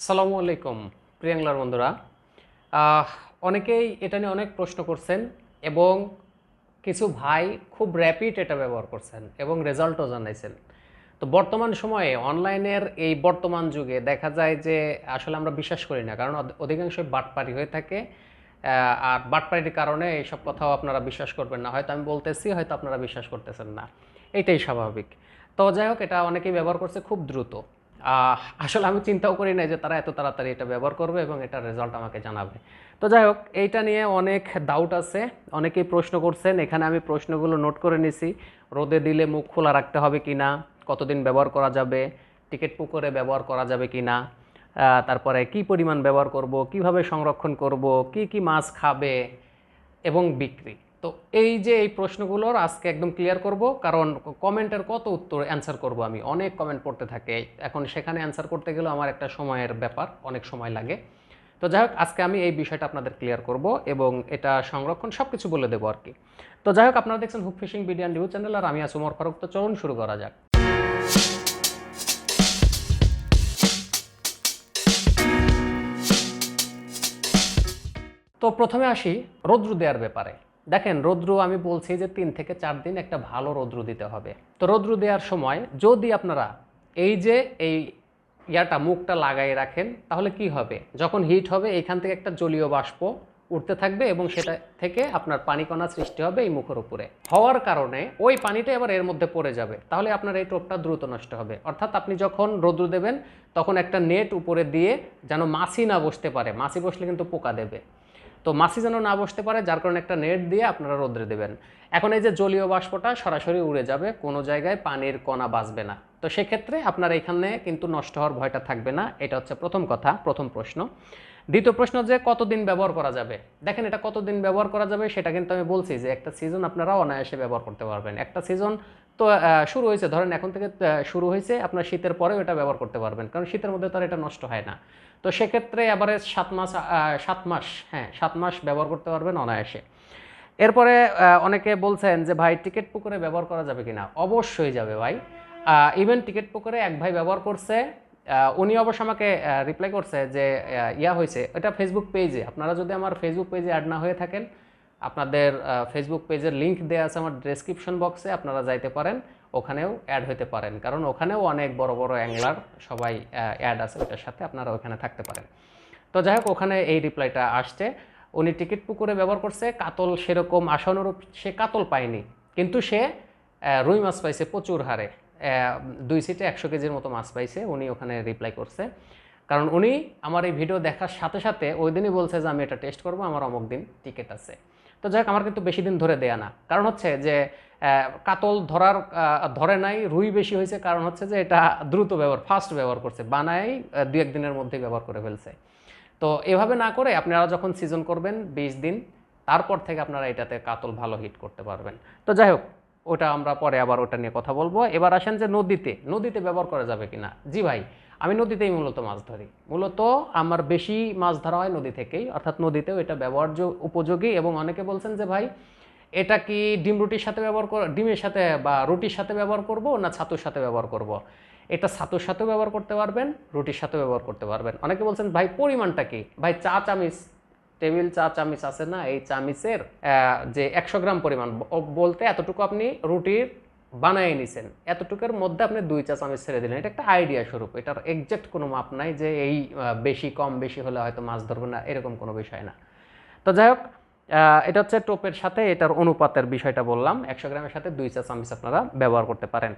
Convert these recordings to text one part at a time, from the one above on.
সালামু আলাইকুম প্রিয়াংলার বন্ধুরা। অনেকেই এটা নিয়ে অনেক প্রশ্ন করছেন এবং কিছু ভাই খুব র্যাপিড এটা ব্যবহার করছেন এবং রেজাল্টও জানাইছেন। তো বর্তমান সময়ে অনলাইনের এই বর্তমান যুগে দেখা যায় যে আসলে আমরা বিশ্বাস করি না, কারণ অধ- অধিকাংশই বাটপারি হয়ে থাকে। আর বাটপারির কারণে এইসব কথাও আপনারা বিশ্বাস করবেন না। হয়তো আমি বলতেছি, হয়তো আপনারা বিশ্বাস করতেছেন না। এটাই স্বাভাবিক। তো যাই হোক, এটা অনেকেই ব্যবহার করছে খুব দ্রুত। আসলে আমি চিন্তাও করি না যে তারা এত তাড়াতাড়ি এটা ব্যবহার করবে এবং এটার রেজাল্ট আমাকে জানাবে। তো যাই হোক, এইটা নিয়ে অনেক ডাউট আছে, অনেকেই প্রশ্ন করছেন, এখানে আমি প্রশ্নগুলো নোট করে নিছি। রোদে দিলে মুখ খোলা রাখতে হবে কি না কতদিন ব্যবহার করা যাবে টিকিট পুকুরে ব্যবহার করা যাবে কি না তারপরে কি পরিমাণ ব্যবহার করব, কীভাবে সংরক্ষণ করব, কি কি মাছ খাবে এবং বিক্রি। তো এই যে এই প্রশ্নগুলোর আজকে একদম ক্লিয়ার করব, কারণ কমেন্টের কত উত্তর অ্যান্সার করব আমি? অনেক কমেন্ট পড়তে থাকে। এখন সেখানে অ্যান্সার করতে গেলেও আমার একটা সময়ের ব্যাপার, অনেক সময় লাগে। তো যাই হোক, আজকে আমি এই বিষয়টা আপনাদের ক্লিয়ার করব এবং এটা সংরক্ষণ সব কিছু বলে দেবো আর কি। তো যাই হোক, আপনারা দেখছেন হুক ফিশিং বিডিয়ান নিউজ চ্যানেল আর আমি আছি উমর ফারুক। তো চলুন শুরু করা যাক। তো প্রথমে আসি রৌদ্র দেওয়ার ব্যাপারে। দেখেন, রৌদ্র আমি বলছি যে তিন থেকে চার দিন একটা ভালো রৌদ্র দিতে হবে। তো রৌদ্র দেওয়ার সময় যদি আপনারা এই যে এই ইয়াটা মুখটা লাগাই রাখেন, তাহলে কি হবে? যখন হিট হবে এইখান থেকে একটা জলীয় বাষ্প উঠতে থাকবে এবং সেটা থেকে আপনার পানিকণা সৃষ্টি হবে এই মুখের উপরে। হওয়ার কারণে ওই পানিটা এবার এর মধ্যে পড়ে যাবে। তাহলে আপনার এই টোপটা দ্রুত নষ্ট হবে। অর্থাৎ আপনি যখন রৌদ্র দেবেন, তখন একটা নেট উপরে দিয়ে যেন মাছি না বসতে পারে। মাছি বসলে কিন্তু পোকা দেবে। তো মাছি যেন না বসতে পারে, যার কারণে একটা নেট দিয়ে আপনারা রোদ্রে দেবেন। এখন এই যে জলীয় বাষ্পটা সরাসরি উড়ে যাবে, কোনো জায়গায় পানির কণা বাঁচবে না। তো সেক্ষেত্রে আপনার এখানে কিন্তু নষ্ট হওয়ার ভয়টা থাকবে না, এটা হচ্ছে প্রথম কথা, প্রথম প্রশ্ন। দ্বিতীয় প্রশ্ন যে কতদিন ব্যবহার করা যাবে? দেখেন এটা কতদিন ব্যবহার করা যাবে, সেটা কিন্তু আমি বলছি যে একটা সিজন আপনারা অনায়াসে ব্যবহার করতে পারবেন। একটা সিজন তো শুরু হয়েছে, ধরেন এখন থেকে শুরু হয়েছে, আপনার শীতের পরেও এটা ব্যবহার করতে পারবেন। কারণ শীতের মধ্যে তো আর এটা নষ্ট হয় না। তো সেক্ষেত্রে এবারে সাত মাস সাত মাস হ্যাঁ সাত মাস ব্যবহার করতে পারবেন অনায়াসে। এরপরে অনেকে বলছেন যে, ভাই টিকিট পুকুরে ব্যবহার করা যাবে কিনা? অবশ্যই যাবে ভাই। ইভেন টিকিট পুকুরে এক ভাই ব্যবহার করছে উনি অবশ্য আমাকে রিপ্লাই করছে যে ইয়া হয়েছে, এটা ফেসবুক পেজে আপনারা যদি আমার ফেসবুক পেজে অ্যাড না হয়ে থাকেন, আপনাদের ফেসবুক পেজের লিংক দেওয়া আছে আমার ডেসক্রিপশন বক্সে আপনারা যাইতে পারেন। ওখানেও অ্যাড হতে পারেন। কারণ ওখানেও অনেক বড় বড় অ্যাংলার সবাই অ্যাড আছে, ওটার সাথে আপনারা ওখানে থাকতে পারেন। তো যাই হোক, ওখানে এই রিপ্লাইটা আসছে। উনি টিকিট পুকুরে ব্যবহার করছে, কাতল সেরকম আশানুরূপ সে কাতল পায়নি, কিন্তু সে রুই মাছ পাইছে প্রচুর হারে। দুই সিটে একশো কেজির মতো মাছ পাইছে, উনি ওখানে রিপ্লাই করছে। কারণ উনি আমার এই ভিডিও দেখার সাথে সাথে ওই দিনই বলছে যে আমি এটা টেস্ট করব, আমার অমুক দিন টিকিট আছে। তো যাই হোক, আমার কিন্তু বেশি দিন ধরে দেয়া না। কারণ হচ্ছে যে কাতল ধরার ধরে নাই, রুই বেশি হয়েছে, কারণ হচ্ছে যে, এটা দ্রুত ব্যবহার ফাস্ট ব্যবহার করছে বানাই দু এক দিনের মধ্যেই ব্যবহার করে ফেলছে। তো এভাবে না করে আপনারা যখন সিজন করবেন, বিশ দিন, তারপর থেকে আপনারা এটাতে কাতল ভালো হিট করতে পারবেন। তো যাই হোক, ওটা আমরা পরে আবার ওটা নিয়ে কথা বলব। এবার আসেন যে, নদীতে নদীতে ব্যবহার করা যাবে কিনা? জি ভাই আমি নদীতেই মূলত মাছ ধরি। মূলত আমার বেশি মাছ ধরা হয় নদী থেকেই। অর্থাৎ নদীতেও এটা ব্যবহার্য, উপযোগী এবং অনেকে বলছেন যে, ভাই, এটা কি ডিম রুটির সাথে ব্যবহার কর, ডিমের সাথে বা রুটির সাথে ব্যবহার করব না ছাতুর সাথে ব্যবহার করব। এটা ছাতুর সাথেও ব্যবহার করতে পারবেন, রুটির সাথেও ব্যবহার করতে পারবেন। অনেকে বলছেন, ভাই, পরিমাণটা কি? ভাই, চা চামিচ, টেবিল চা চামিচ আছে না? এই চামিচের যে একশো গ্রাম পরিমাণ বলতে এতটুকু আপনি রুটির বানাই নিছেন। এতটুকুর মধ্যে আপনি দুই চা চামচ ছেড়ে দিলেন। এটা একটা আইডিয়া স্বরূপ। এটার এক্সাক্ট কোনো মাপ নাই যে এই বেশি, কম, বেশি হলে হয়তো মাছ ধরবে না, এরকম কোনো বিষয় না। তো যাই হোক এটা হচ্ছে টোপের সাথে এটার অনুপাতের বিষয়টা বললাম। একশো গ্রামের সাথে দুই চা চামচ আপনারা ব্যবহার করতে পারেন।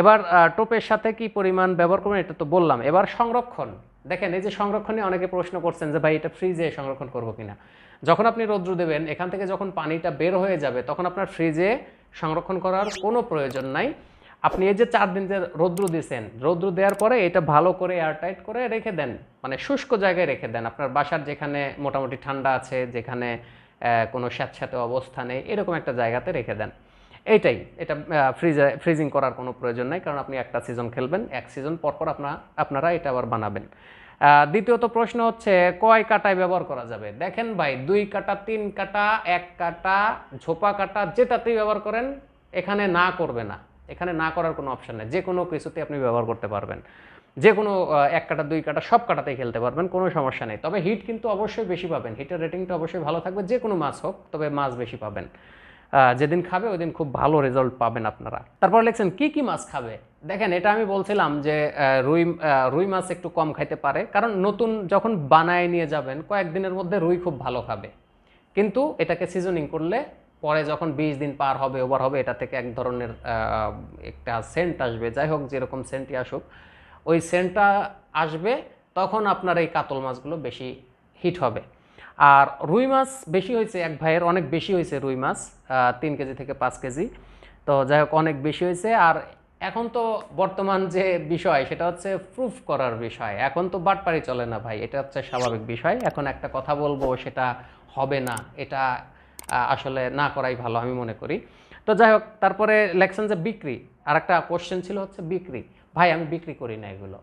এবার টোপের সাথে কি পরিমাণ ব্যবহার করবেন এটা তো বললাম। এবার সংরক্ষণ। দেখেন, এই যে সংরক্ষণে অনেকে প্রশ্ন করছেন যে, ভাই, এটা ফ্রিজে সংরক্ষণ করব কিনা? যখন আপনি রৌদ্র দেবেন, এখান থেকে যখন পানিটা বের হয়ে যাবে, তখন আপনার ফ্রিজে সংরক্ষণ করার কোনো প্রয়োজন নাই। আপনি এই যে চার দিন যে রৌদ্র দিয়েছেন রৌদ্র দেওয়ার পরে এটা ভালো করে এয়ারটাইট করে রেখে দেন মানে শুষ্ক জায়গায় রেখে দেন। আপনার বাসার যেখানে মোটামুটি ঠান্ডা আছে, যেখানে কোনো স্যাঁতস্যাঁতে অবস্থা নেই, এরকম একটা জায়গাতে রেখে দেন। এইটাই, এটা ফ্রিজে ফ্রিজিং করার কোনো প্রয়োজন নাই, কারণ আপনি একটা সিজন খেলবেন, এক সিজন পরপর আপনার আপনারা এটা আবার বানাবেন। দ্বিতীয়ত প্রশ্ন হচ্ছে, কয় কাটায় ব্যবহার করা যাবে? দেখেন ভাই, দুই কাটা, তিন কাটা, এক কাটা, ঝোপা কাটা, যেটাতেই ব্যবহার করেন, এখানে না করবে না। এখানে না করার কোনো অপশন নেই। যে কোনো কিছুতে আপনি ব্যবহার করতে পারবেন। যে কোনো এক কাটা, দুই কাটা, সব কাটাতেই খেলতে পারবেন, কোনো সমস্যা নেই। তবে হিট কিন্তু অবশ্যই বেশি পাবেন। হিটের রেটিংটা অবশ্যই ভালো থাকবে, যে কোনো মাছ হোক, তবে মাছ বেশি পাবেন। যেদিন খাবে ওই দিন খুব ভালো রেজাল্ট পাবেন আপনারা। তারপর লেখছেন, কি কি মাছ খাবে? দেখেন, এটা আমি বলছিলাম যে রুই রুই মাছ একটু কম খাইতে পারে। কারণ নতুন যখন বানায় নিয়ে যাবেন, কয়েকদিনের মধ্যে রুই খুব ভালো খাবে। কিন্তু এটাকে সিজনিং করলে পরে যখন বিশ দিন পার হবে ওভার হবে, এটা থেকে এক ধরনের একটা সেন্ট আসবে। যাই হোক, যেরকম সেন্টই আসুক, ওই সেন্টটা আসবে, তখন আপনার এই কাতল মাছগুলো বেশি হিট হবে। আর রুই মাছ বেশি হয়েছে, এক ভাইয়ের অনেক বেশি হয়েছে রুই মাছ তিন কেজি থেকে পাঁচ কেজি। তো যাই হোক, অনেক বেশি হয়েছে। আর এখন তো বর্তমান যে বিষয়, সেটা হচ্ছে প্রুফ করার বিষয়। এখন তো বাটপারি চলে না ভাই, এটা হচ্ছে স্বাভাবিক বিষয়। এখন একটা কথা বলব, সেটা হবে না, এটা আসলে না করাই ভালো, আমি মনে করি। তো যাই হোক, তারপরে লেকশন যে বিক্রি। আর একটা কোশ্চেন ছিল হচ্ছে বিক্রি। ভাই, আমি বিক্রি করি না এগুলো।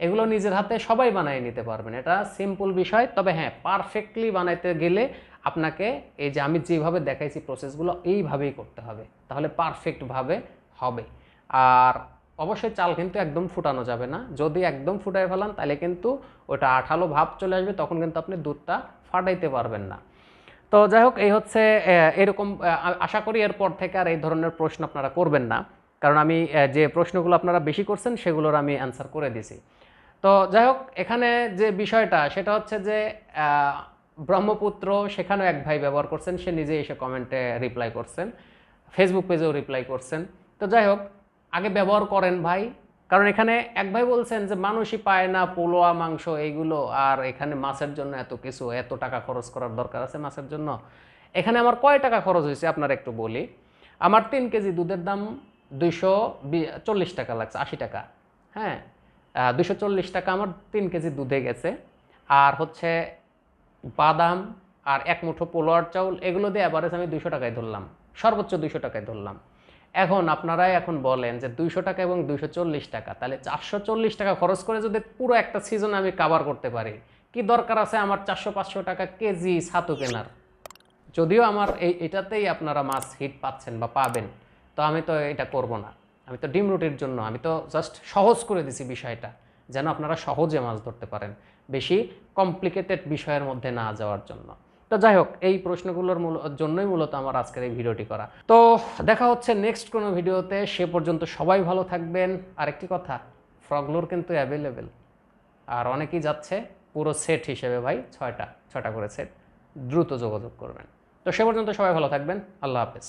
এগুলো নিজের হাতে সবাই বানিয়ে নিতে পারবেন। এটা সিম্পল বিষয়, তবে হ্যাঁ পারফেক্টলি বানাইতে গেলে আপনাকে এই যে আমি যেভাবে দেখাইছি প্রসেসগুলো এইভাবেই করতে হবে। তাহলে পারফেক্টভাবে হবে। আর অবশ্যই চাল কিন্তু একদম ফুটানো যাবে না। যদি একদম ফুটাই ফেলান, তাহলে কিন্তু ওটা আঠালো ভাব চলে আসবে, তখন কিন্তু আপনি দুধটা ফাটাইতে পারবেন না। তো যাই হোক, এই হচ্ছে এরকম আশা করি এরপর থেকে আর এই ধরনের প্রশ্ন আপনারা করবেন না। কারণ আমি যে প্রশ্নগুলো আপনারা বেশি করছেন, সেগুলোর আমি অ্যান্সার করে দিছি। তো যাই হোক এখানে যে বিষয়টা, সেটা হচ্ছে যে ব্রহ্মপুত্র সেখানেও এক ভাই ব্যবহার করছেন, সে নিজে এসে কমেন্টে রিপ্লাই করছেন ফেসবুক পেজেও রিপ্লাই করছেন। তো যাই হোক আগে ব্যবহার করেন ভাই, কারণ এখানে এক ভাই বলছেন যে, মানুষই পায় না পোলোয়া, মাংস এইগুলো, আর এখানে মাছের জন্য এত কিছু, এত টাকা খরচ করার দরকার আছে মাছের জন্য। এখানে আমার কয় টাকা খরচ হয়েছে, আপনার একটু বলি। আমার তিন কেজি দুধের দাম দুইশো চল্লিশ টাকা লাগছে, আশি টাকা হ্যাঁ? দুশো টাকা আমার তিন কেজি দুধে গেছে। আর হচ্ছে বাদাম আর এক মুঠো পোলোয়ার চাউল, এগুলো দিয়ে অ্যাভারেজ আমি দুশো টাকায় ধরলাম। সর্বোচ্চ দুশো টাকায় ধরলাম। এখন আপনারাই এখন বলেন যে দুইশো টাকা এবং দুইশো চল্লিশ টাকা, তাহলে চারশো চল্লিশ টাকা খরচ করে যদি পুরো একটা সিজন আমি কাভার করতে পারি, কি দরকার আছে আমার চারশো পাঁচশো টাকা কেজি ছাতু কেনার? যদিও আমার এই, এটাতেই আপনারা মাছ হিট পাচ্ছেন বা পাবেন, তো আমি তো এটা করব না। আমি তো ডিম রুটির জন্য, আমি তো জাস্ট সহজ করে দিছি বিষয়টা, যেন আপনারা সহজে মাছ ধরতে পারেন, বেশি কমপ্লিকেটেড বিষয়ের মধ্যে না যাওয়ার জন্য। তো যাই হোক, এই প্রশ্নগুলোর মূল, জন্যই মূলত আমার আজকের এই ভিডিওটি করা। তো দেখা হচ্ছে নেক্সট কোনো ভিডিওতে, সে পর্যন্ত সবাই ভালো থাকবেন। আরেকটি কথা ফ্রগলোর কিন্তু অ্যাভেলেবেল আর অনেকেই যাচ্ছে, পুরো সেট হিসেবে ভাই, ছয়টা ছয়টা করে সেট দ্রুত যোগাযোগ করবেন। তো সে পর্যন্ত সবাই ভালো থাকবেন, আল্লাহ হাফেজ।